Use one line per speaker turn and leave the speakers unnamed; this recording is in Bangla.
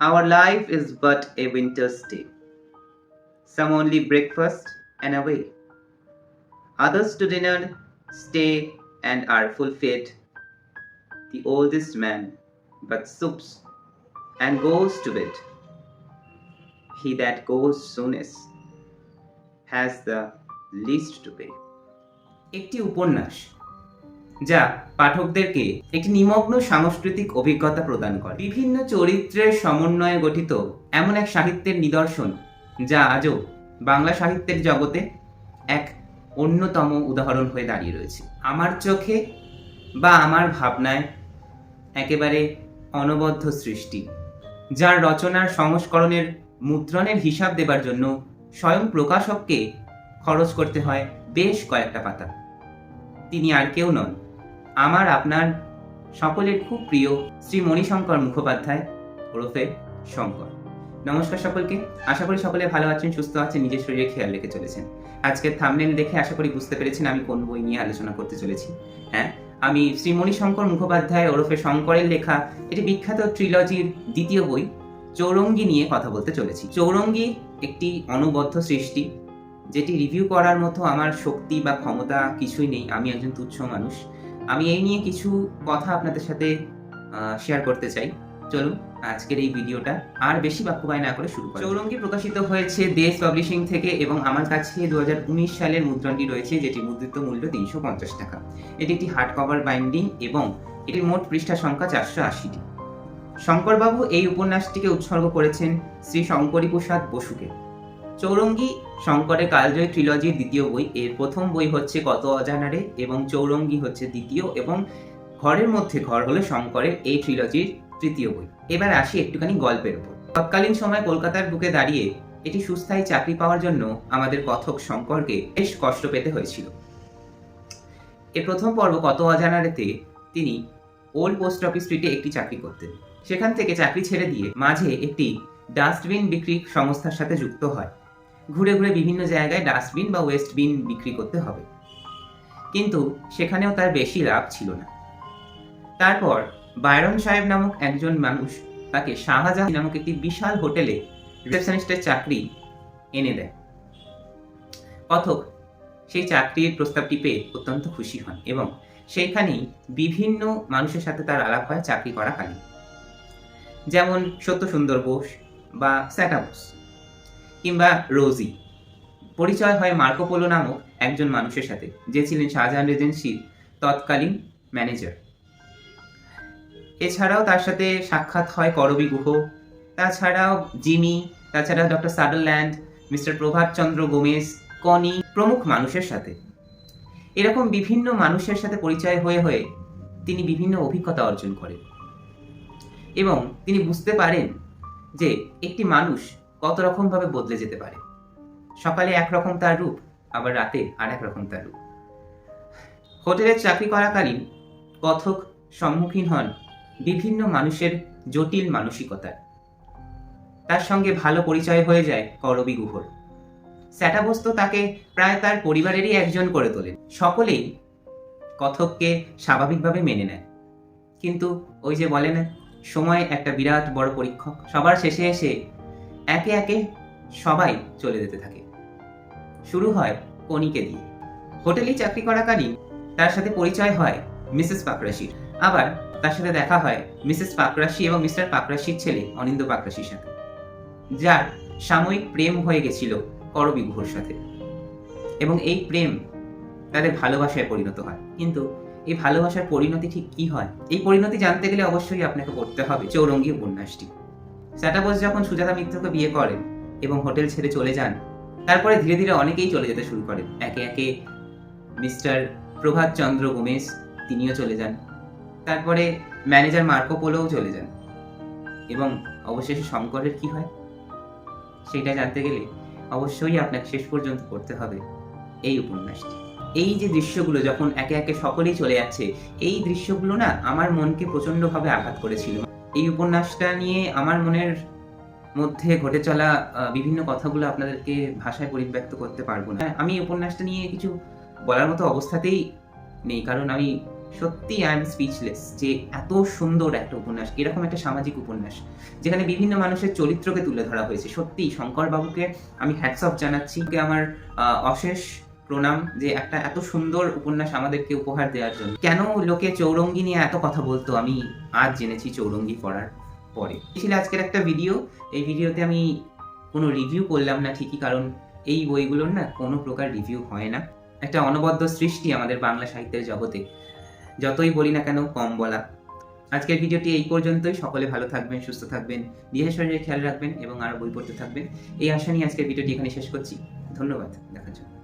Our life is but a winter's day. Some only breakfast and away. Others to dinner stay and are full fed. The oldest man but soups and goes to bed. He that goes soonest has the least to pay. একটি উপন্যাস যা পাঠকদেরকে একটি নিমগ্ন সাংস্কৃতিক অভিজ্ঞতা প্রদান করে। বিভিন্ন চরিত্রের সমন্বয়ে গঠিত এমন এক সাহিত্যের নিদর্শন যা আজও বাংলা সাহিত্যের জগতে এক অন্যতম উদাহরণ হয়ে দাঁড়িয়ে রয়েছে। আমার চোখে বা আমার ভাবনায় একেবারে অনবদ্য সৃষ্টি, যার রচনার সংস্করণের মুদ্রণের হিসাব দেবার জন্য স্বয়ং প্রকাশককে খরচ করতে হয় বেশ কয়েকটা পাতা। তিনি আর কেউ নন। আমার আপনার সকলের খুব প্রিয় শ্রী মণিশঙ্কর মুখোপাধ্যায়, ওরফে শঙ্কর। নমস্কার সকলকে। আশা করি সকলে ভালো আছেন, সুস্থ আছেন, নিজের শরীরে খেয়াল রেখে চলেছেন। আজকের থামনেল দেখে আশা করি বুঝতে পেরেছেন আমি কোন বই নিয়ে আলোচনা করতে চলেছি। হ্যাঁ আমি শ্রী মণিশঙ্কর মুখোপাধ্যায়, ওরফে শঙ্করের লেখা এটি বিখ্যাত ট্রিলজির দ্বিতীয় বই, চৌরঙ্গি নিয়ে কথা বলতে চলেছি। চৌরঙ্গি একটি অনবদ্য সৃষ্টি, যেটি রিভিউ করার মতো আমার শক্তি বা ক্ষমতা কিছুই নেই। আমি একজন তুচ্ছ মানুষ। আমি এই নিয়ে কিছু কথা আপনাদের সাথে শেয়ার করতে চাই। চলুন, আজকের এই ভিডিওটা আর বেশি বাক্যবায় না করে শুরু করি চৌরঙ্গি প্রকাশিত হয়েছে দেশ পাবলিশিং থেকে এবং আমার কাছে দু হাজার উনিশ সালের মুদ্রণটি রয়েছে, যেটি মুদ্রিত মূল্য তিনশো পঞ্চাশ টাকা। এটি একটি হার্ড কভার বাইন্ডিং এবং এটির মোট পৃষ্ঠা সংখ্যা চারশো আশিটি। শঙ্করবাবু এই উপন্যাসটিকে উৎসর্গ করেছেন শ্রী শঙ্করী প্রসাদ বসুকে। চৌরঙ্গি শঙ্করের কালজয়ী ট্রিলজির দ্বিতীয় বই। এর প্রথম বই হচ্ছে কত অজানারে এবং চৌরঙ্গি হচ্ছে দ্বিতীয় এবং ঘরের মধ্যে ঘর হলো শঙ্করের এই ট্রিলজির তৃতীয় বই। এবার আসি একটুখানি গল্পের উপর। তৎকালীন সময় কলকাতার বুকে দাঁড়িয়ে এটি সুস্থায়ী চাকরি পাওয়ার জন্য আমাদের কথক শঙ্করকে বেশ কষ্ট পেতে হয়েছিল। এর প্রথম পর্ব কত অজানারেতে তিনি ওল্ড পোস্ট অফিস স্ট্রিটে একটি চাকরি করতেন। সেখান থেকে চাকরি ছেড়ে দিয়ে মাঝে একটি ডাস্টবিন বিক্রি সংস্থার সাথে যুক্ত হয়। ঘুরে ঘুরে বিভিন্ন জায়গায় ডাস্টবিন বা ওয়েস্ট বিন বিক্রি করতে হবে। কিন্তু সেখানেও তার বেশি লাভ ছিল না। তারপর বায়রন সাহেব নামক একজন মানুষ তাকে শাহজাহান নামক একটি বিশাল হোটেলে রিসেপশনিস্টের চাকরি এনে দেয় কথক সেই চাকরির প্রস্তাবটি পেয়ে অত্যন্ত খুশি হন এবং সেইখানেই বিভিন্ন মানুষের সাথে তার আলাপ হয়, চাকরি করাকালীন যেমন সত্য সুন্দর বোস বা স্যাটা বোস। কিংবা রোজি। পরিচয় হয় মার্কোপোলো নামক একজন মানুষের সাথে, যে ছিলেন শাহজাহান রেজেন্সির তৎকালীন ম্যানেজার। এছাড়াও তার সাথে সাক্ষাৎ হয় করবি গুহ, তাছাড়াও জিমি তাছাড়া doctor Sutherland, mister Prabhat Chandra Gomes, Connie, প্রমুখ মানুষের সাথে। এরকম বিভিন্ন মানুষের সাথে পরিচয় হয়ে হয়ে তিনি বিভিন্ন অভিজ্ঞতা অর্জন করেন। এবং তিনি বুঝতে পারেন যে একটি মানুষ কত রকমভাবে বদলে যেতে পারে? সকালে একরকম তার রূপ, আবার রাতে আর একরকম তার রূপ। হোটেলের চাকরি করাকালীন কথক সম্মুখীন হন বিভিন্ন মানুষের জটিল মানসিকতার। তার সঙ্গে ভালো পরিচয় হয়ে যায় করবি গুহর। স্যাটাবস্ত তাকে প্রায় তার পরিবারেরই একজন করে তোলেন। সকলেই কথককে স্বাভাবিকভাবে মেনে নেয় কিন্তু ওই যে বলে না, সময় একটা বিরাট বড় পরীক্ষক, সবার শেষে এসে একে একে সবাই চলে যেতে থাকে। শুরু হয় কনিকে দিয়ে। হোটেলে চাকরি করাকালীন তার সাথে পরিচয় হয় মিসেস পাকরাশির আবার তার সাথে দেখা হয় মিসেস পাকরাশি এবং মিস্টার পাকরাশির ছেলে অনিন্দ পাকরাশির সাথে, যার সাময়িক প্রেম হয়ে গেছিল করবি গুহর সাথে। এবং এই প্রেম তাদের ভালোবাসায় পরিণত হয়। কিন্তু এই ভালোবাসার পরিণতি ঠিক কি হয়? এই পরিণতি জানতে গেলে অবশ্যই আপনাকে পড়তে হবে চৌরঙ্গী উপন্যাসটি। স্যাটাবোস যখন সুজাতা মিত্রকে বিয়ে করেন এবং হোটেল ছেড়ে চলে যান, তারপরে ধীরে ধীরে অনেকেই চলে যেতে শুরু করেন একে একে মিস্টার প্রভাত চন্দ্র গোমেশ তিনিও চলে যান। তারপরে ম্যানেজার মার্কো পোলোও চলে যান। এবং অবশেষে শঙ্করের কি হয়? সেটা জানতে গেলে অবশ্যই আপনাকে শেষ পর্যন্ত পড়তে হবে এই উপন্যাসটি। এই যে দৃশ্যগুলো যখন একে একে সকলেই চলে যাচ্ছে, এই দৃশ্যগুলো না আমার মনকে প্রচণ্ডভাবে আঘাত করেছিল। এই উপন্যাসটা নিয়ে আমার মনের মধ্যে ঘটে চলা বিভিন্ন কথাগুলো আপনাদেরকে ভাষায় পরিব্যক্ত করতে পারব না। আমি উপন্যাসটা নিয়ে কিছু বলার মতো অবস্থাতেই নেই, কারণ আমি সত্যি আই এম স্পিচলেস যে এত সুন্দর একটা উপন্যাস, এরকম একটা সামাজিক উপন্যাস, যেখানে বিভিন্ন মানুষের চরিত্রকে তুলে ধরা হয়েছে। সত্যি শঙ্কর বাবুকে আমি হ্যাটস অফ জানাচ্ছি। আমার অশেষ প্রণাম যে একটা এত সুন্দর উপন্যাস আমাদেরকে উপহার দেওয়ার জন্য। কেন লোকে চৌরঙ্গি নিয়ে এত কথা বলতো? আমি আজ জেনেছি চৌরঙ্গি পড়ার পরে। ছিল আজকের একটা ভিডিও এই ভিডিওতে আমি কোনো রিভিউ করলাম না, ঠিকই, কারণ এই বইগুলোর না কোনো প্রকার রিভিউ হয় না। একটা অনবদ্য সৃষ্টি আমাদের বাংলা সাহিত্যের জগতে। যতই বলি না কেন, কম বলা। আজকের ভিডিওটি এই পর্যন্তই। সকলে ভালো থাকবেন, সুস্থ থাকবেন নিজের শরীরের খেয়াল রাখবেন এবং আরও বই পড়তে থাকবেন। এই আশা নিয়ে আজকের ভিডিওটি এখানে শেষ করছি। ধন্যবাদ। দেখার জন্য।